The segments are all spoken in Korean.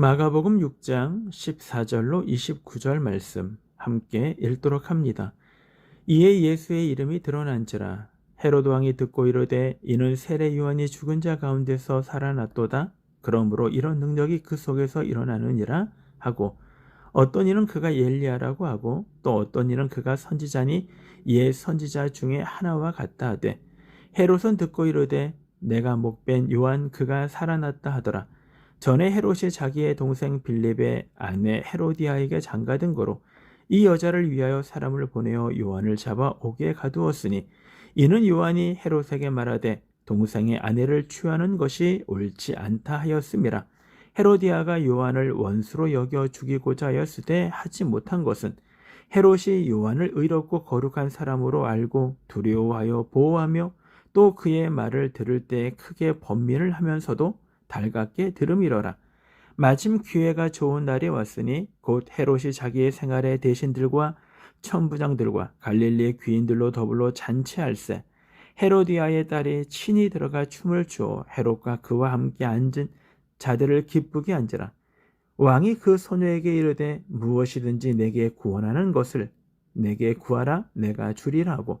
마가복음 6장 14절로 29절 말씀 함께 읽도록 합니다. 이에 예수의 이름이 드러난지라 헤로드 왕이 듣고 이르되 이는 세례 요한이 죽은 자 가운데서 살아났도다. 그러므로 이런 능력이 그 속에서 일어나느니라 하고 어떤 이는 그가 엘리야라고 하고 또 어떤 이는 그가 선지자니 이에 선지자 중에 하나와 같다 하되 헤롯은 듣고 이르되 내가 목벤 요한 그가 살아났다 하더라. 전에 헤롯이 자기의 동생 빌립의 아내 헤로디아에게 장가든 거로 이 여자를 위하여 사람을 보내어 요한을 잡아 옥에 가두었으니 이는 요한이 헤롯에게 말하되 동생의 아내를 취하는 것이 옳지 않다 하였음이라 헤로디아가 요한을 원수로 여겨 죽이고자 하였으되 하지 못한 것은 헤롯이 요한을 의롭고 거룩한 사람으로 알고 두려워하여 보호하며 또 그의 말을 들을 때 크게 번민을 하면서도 달갑게 들음이러라. 마침 기회가 좋은 날이 왔으니 곧 헤롯이 자기의 생활의 대신들과 천부장들과 갈릴리의 귀인들로 더불어 잔치할세. 헤로디아의 딸이 친히 들어가 춤을 추어 헤롯과 그와 함께 앉은 자들을 기쁘게 앉으라. 왕이 그 소녀에게 이르되 무엇이든지 내게 구원하는 것을 내게 구하라 내가 주리라 하고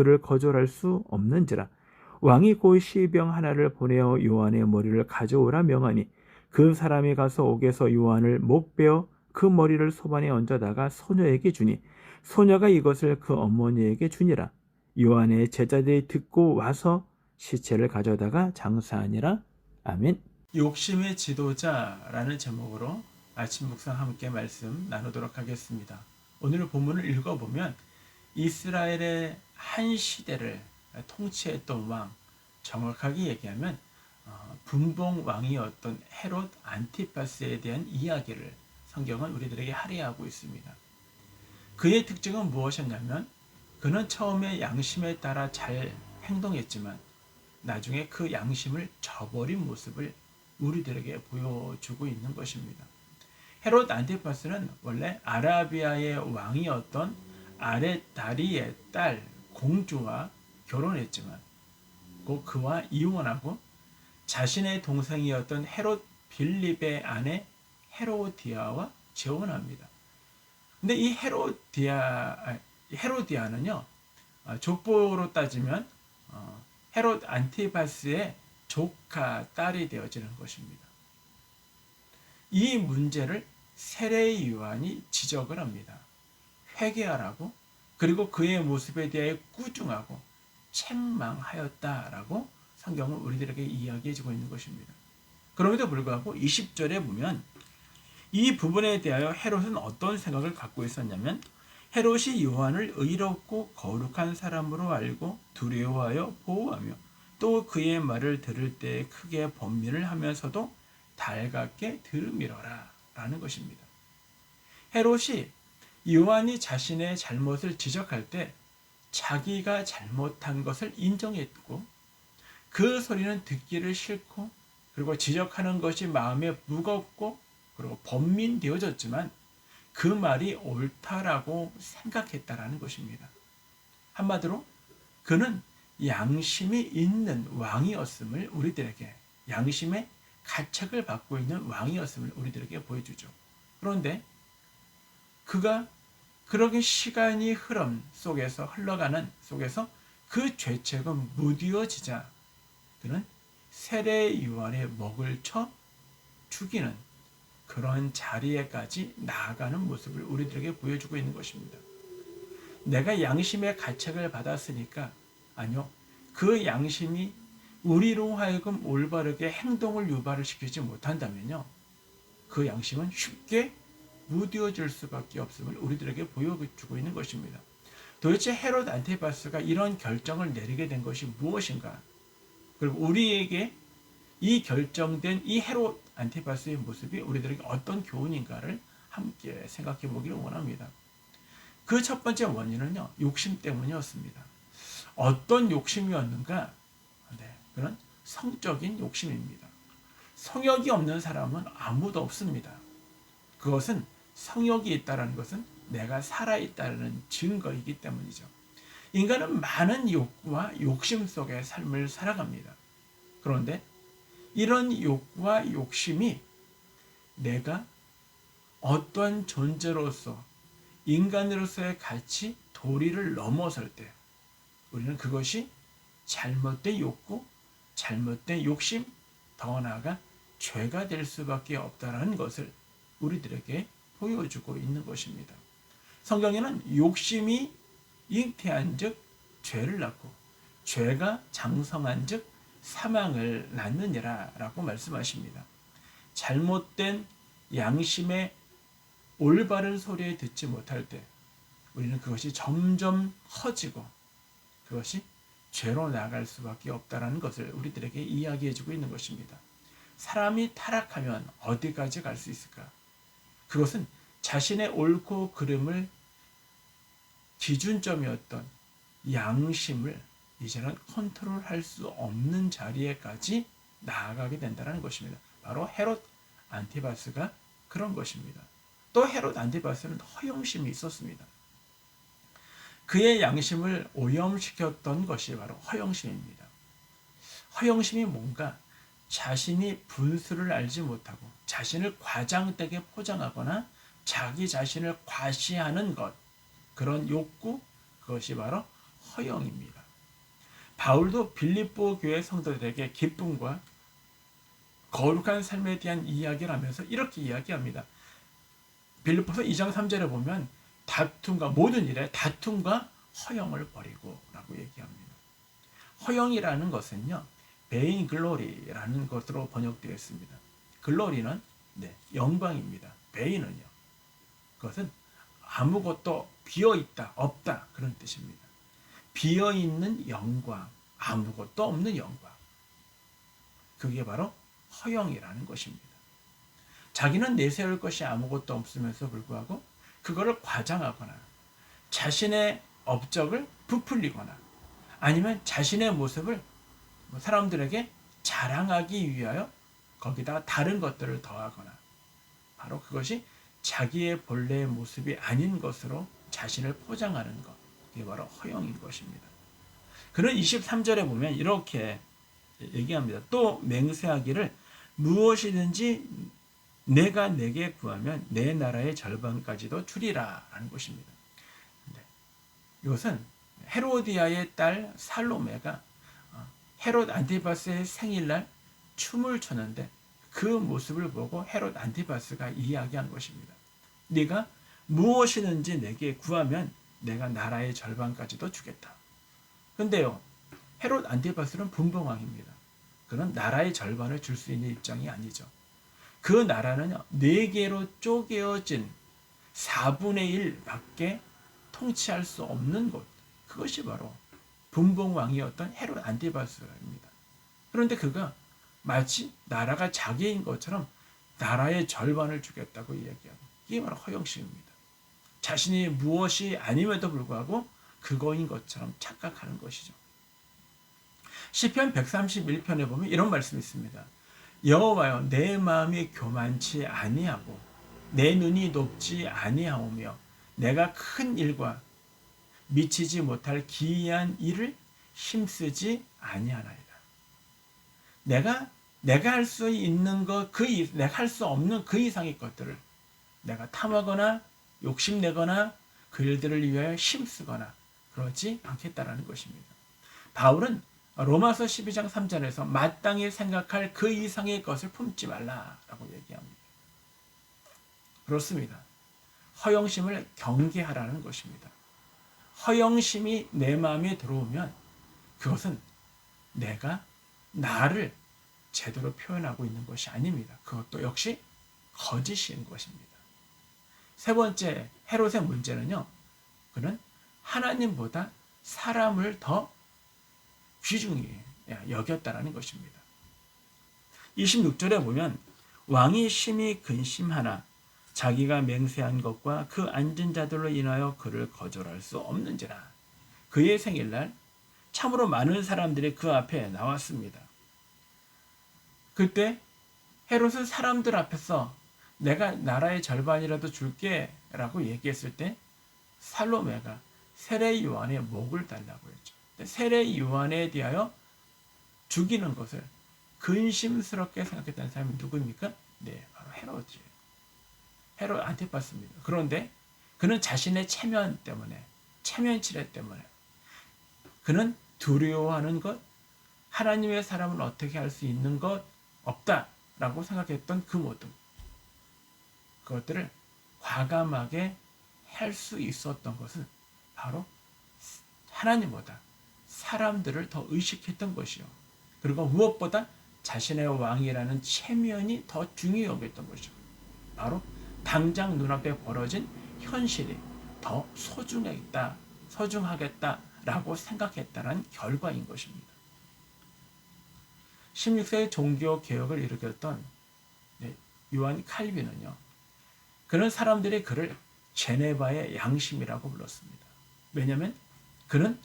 그를 거절할 수 없는지라 왕이 곧 시병 하나를 보내어 요한의 머리를 가져오라 명하니 그 사람이 가서 옥에서 요한을 목 베어 그 머리를 소반에 얹어다가 소녀에게 주니 소녀가 이것을 그 어머니에게 주니라 요한의 제자들이 듣고 와서 시체를 가져다가 장사하니라 아멘. 욕심의 지도자라는 제목으로 아침 묵상 함께 말씀 나누도록 하겠습니다. 오늘 본문을 읽어보면 이스라엘의 한 시대를 통치했던 왕, 정확하게 얘기하면 어, 분봉 왕이었던 헤롯 안티파스에 대한 이야기를 성경은 우리들에게 할애하고 있습니다. 그의 특징은 무엇이었냐면 그는 처음에 양심에 따라 잘 행동했지만 나중에 그 양심을 저버린 모습을 우리들에게 보여주고 있는 것입니다. 헤롯 안티파스는 원래 아라비아의 왕이었던 아레다리의 딸 공주와 결혼했지만 곧 그와 이혼하고 자신의 동생이었던 헤롯 빌립의 아내 헤로디아와 재혼합니다. 근데 이 헤로디아 헤로디아는요 족보로 따지면 어, 헤롯 안티파스의 조카 딸이 되어지는 것입니다. 이 문제를 세례 요한이 지적을 합니다. 회개하라고 그리고 그의 모습에 대해 꾸중하고 책망하였다라고 성경은 우리들에게 이야기해 주고 있는 것입니다. 그럼에도 불구하고 20절에 보면 이 부분에 대하여 헤롯은 어떤 생각을 갖고 있었냐면 헤롯이 요한을 의롭고 거룩한 사람으로 알고 두려워하여 보호하며 또 그의 말을 들을 때 크게 번민을 하면서도 달갑게 들음이러라 라는 것입니다. 헤롯이 요한이 자신의 잘못을 지적할 때 자기가 잘못한 것을 인정했고 그 소리는 듣기를 싫고 그리고 지적하는 것이 마음에 무겁고 그리고 번민되어졌지만 그 말이 옳다라고 생각했다라는 것입니다. 한마디로 그는 양심이 있는 왕이었음을 우리들에게 양심의 가책을 받고 있는 왕이었음을 우리들에게 보여주죠. 그런데 그가 그러게 시간이 흐름 속에서 흘러가는 속에서 그 죄책은 무디어지자 그는 세례 요한의 먹을 쳐 죽이는 그런 자리에까지 나아가는 모습을 우리들에게 보여주고 있는 것입니다. 내가 양심의 가책을 받았으니까 아니요. 그 양심이 우리로 하여금 올바르게 행동을 유발을 시키지 못한다면요. 그 양심은 쉽게 무뎌질 수밖에 없음을 우리들에게 보여주고 있는 것입니다. 도대체 헤롯 안테바스가 이런 결정을 내리게 된 것이 무엇인가? 그리고 우리에게 이 결정된 이 헤롯 안티바스의 모습이 우리들에게 어떤 교훈인가를 함께 생각해 보기를 원합니다. 그 첫 번째 원인은요, 욕심 때문이었습니다. 어떤 욕심이었는가? 네, 그런 성적인 욕심입니다. 성욕이 없는 사람은 아무도 없습니다. 그것은 성욕이 있다는 것은 내가 살아있다는 증거이기 때문이죠. 인간은 많은 욕구와 욕심 속의 삶을 살아갑니다. 그런데 이런 욕구와 욕심이 내가 어떤 존재로서 인간으로서의 가치 도리를 넘어설 때 우리는 그것이 잘못된 욕구, 잘못된 욕심, 더 나아가 죄가 될 수밖에 없다라는 것을 우리들에게 보여주고 있는 것입니다. 성경에는 욕심이 잉태한 즉 죄를 낳고 죄가 장성한 즉 사망을 낳느니라 라고 말씀하십니다. 잘못된 양심의 올바른 소리에 듣지 못할 때 우리는 그것이 점점 커지고 그것이 죄로 나갈 수밖에 없다라는 것을 우리들에게 이야기해 주고 있는 것입니다. 사람이 타락하면 어디까지 갈 수 있을까? 그것은 자신의 옳고 그름을 기준점이었던 양심을 이제는 컨트롤할 수 없는 자리에까지 나아가게 된다는 것입니다. 바로 헤롯 안티바스가 그런 것입니다. 또 헤롯 안티바스는 허영심이 있었습니다. 그의 양심을 오염시켰던 것이 바로 허영심입니다. 허영심이 뭔가 자신이 분수를 알지 못하고 자신을 과장되게 포장하거나 자기 자신을 과시하는 것 그런 욕구 그것이 바로 허영입니다. 바울도 빌립보 교회 성도들에게 기쁨과 거룩한 삶에 대한 이야기를 하면서 이렇게 이야기합니다. 빌립보서 2장 3절에 보면 다툼과 모든 일에 다툼과 허영을 버리고라고 얘기합니다. 허영이라는 것은요. 베인 글로리라는 것으로 번역되어 있습니다. 글로리는 네, 영광입니다. 베인은요. 그것은 아무것도 비어 있다, 없다 그런 뜻입니다. 비어 있는 영광, 아무것도 없는 영광. 그게 바로 허영이라는 것입니다. 자기는 내세울 것이 아무것도 없으면서 불구하고 그거를 과장하거나 자신의 업적을 부풀리거나 아니면 자신의 모습을 뭐 사람들에게 자랑하기 위하여 거기다가 다른 것들을 더하거나 바로 그것이 자기의 본래의 모습이 아닌 것으로 자신을 포장하는 것. 그게 바로 허영인 것입니다. 그는 23절에 보면 이렇게 얘기합니다. 또 맹세하기를 무엇이든지 내가 내게 구하면 내 나라의 절반까지도 주리라 라는 것입니다. 네. 이것은 헤로디아의 딸 살로메가 어, 헤롯 안티바스의 생일날 춤을 췄는데 그 모습을 보고 헤롯 안티바스가 이야기한 것입니다. 네가 무엇이든지 내게 구하면 내가 나라의 절반까지도 주겠다. 근데요, 헤롯 안티바스는 분봉왕입니다. 그는 나라의 절반을 줄 수 있는 입장이 아니죠. 그 나라는요, 네 개로 쪼개어진 4분의 1밖에 통치할 수 없는 곳. 그것이 바로 분봉왕이었던 헤롯 안티바스입니다. 그런데 그가 마치 나라가 자기인 것처럼 나라의 절반을 주겠다고 이야기합니다. 이게 바로 허영심입니다. 자신이 무엇이 아님에도 불구하고 그거인 것처럼 착각하는 것이죠. 시편 131편에 보면 이런 말씀이 있습니다. 여호와여 내 마음이 교만치 아니하고 내 눈이 높지 아니하오며 내가 큰 일과 미치지 못할 기이한 일을 힘쓰지 아니하나이다. 내가 내가 할 수 있는 것, 그 내가 할 수 없는 그 이상의 것들을 내가 탐하거나 욕심내거나 그 일들을 위하여 힘쓰거나 그러지 않겠다라는 것입니다. 바울은 로마서 12장 3절에서 마땅히 생각할 그 이상의 것을 품지 말라라고 얘기합니다. 그렇습니다. 허영심을 경계하라는 것입니다. 허영심이 내 마음에 들어오면 그것은 내가 나를 제대로 표현하고 있는 것이 아닙니다. 그것도 역시 거짓인 것입니다. 세 번째 헤롯의 문제는요. 그는 하나님보다 사람을 더 귀중히 여겼다라는 것입니다. 26절에 보면 왕이 심히 근심하나 자기가 맹세한 것과 그 앉은 자들로 인하여 그를 거절할 수 없는지라 그의 생일날 참으로 많은 사람들이 그 앞에 나왔습니다. 그때 헤롯은 사람들 앞에서 내가 나라의 절반이라도 줄게 라고 얘기했을 때 살로메가 세례 요한의 목을 달라고 했죠. 세례 요한에 대하여 죽이는 것을 근심스럽게 생각했다는 사람이 누구입니까? 네, 바로 헤롯이에요. 헤롯 안티파스입니다. 그런데 그는 자신의 체면 때문에, 체면 치레 때문에 그는 두려워하는 것, 하나님의 사람은 어떻게 할 수 있는 것 없다라고 생각했던 그 모든 그것들을 과감하게 할 수 있었던 것은 바로 하나님보다 사람들을 더 의식했던 것이요. 그리고 무엇보다 자신의 왕이라는 체면이 더 중요히 여겼던 것이죠. 바로 당장 눈앞에 벌어진 현실이 더 소중하겠다, 소중하겠다라고 생각했다는 결과인 것입니다. 16세의 종교 개혁을 일으켰던 네, 요한 칼빈은요. 그런 사람들이 그를 제네바의 양심이라고 불렀습니다. 왜냐하면 그는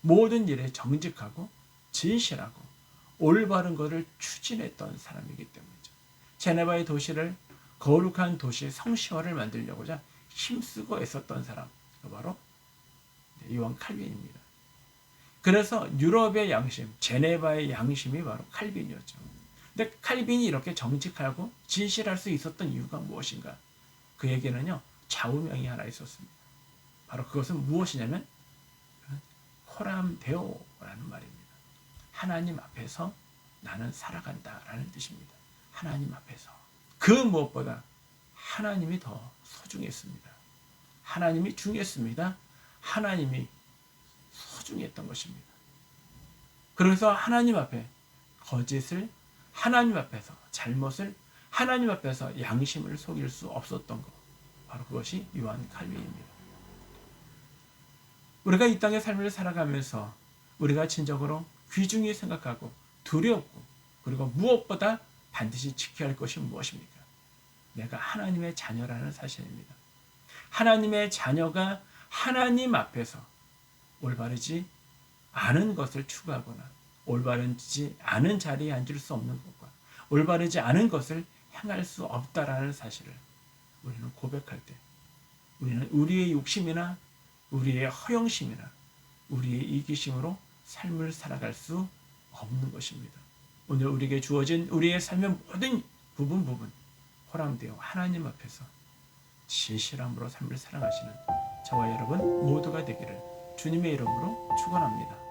모든 일에 정직하고 진실하고 올바른 것을 추진했던 사람이기 때문이죠. 제네바의 도시를 거룩한 도시 성시화를 만들려고자 힘쓰고 애썼던 사람, 바로 요한 칼빈입니다. 그래서 유럽의 양심, 제네바의 양심이 바로 칼빈이었죠. 근데 칼빈이 이렇게 정직하고 진실할 수 있었던 이유가 무엇인가? 그에게는요 좌우명이 하나 있었습니다. 바로 그것은 무엇이냐면 코람데오라는 말입니다. 하나님 앞에서 나는 살아간다라는 뜻입니다. 하나님 앞에서 그 무엇보다 하나님이 더 소중했습니다. 하나님이 중요했습니다. 하나님이 소중했던 것입니다. 그래서 하나님 앞에 거짓을 하나님 앞에서 잘못을 하나님 앞에서 양심을 속일 수 없었던 것. 바로 그것이 요한 칼빈입니다. 우리가 이 땅의 삶을 살아가면서 우리가 진정으로 귀중히 생각하고 두렵고 그리고 무엇보다 반드시 지켜야 할 것이 무엇입니까? 내가 하나님의 자녀라는 사실입니다. 하나님의 자녀가 하나님 앞에서 올바르지 않은 것을 추구하거나 올바르지 않은 자리에 앉을 수 없는 것과 올바르지 않은 것을 행할 수 없다라는 사실을 우리는 고백할 때 우리는 우리의 욕심이나 우리의 허영심이나 우리의 이기심으로 삶을 살아갈 수 없는 것입니다. 오늘 우리에게 주어진 우리의 삶의 모든 부분 부분 호람되어 하나님 앞에서 진실함으로 삶을 살아가시는 저와 여러분 모두가 되기를 주님의 이름으로 축원합니다.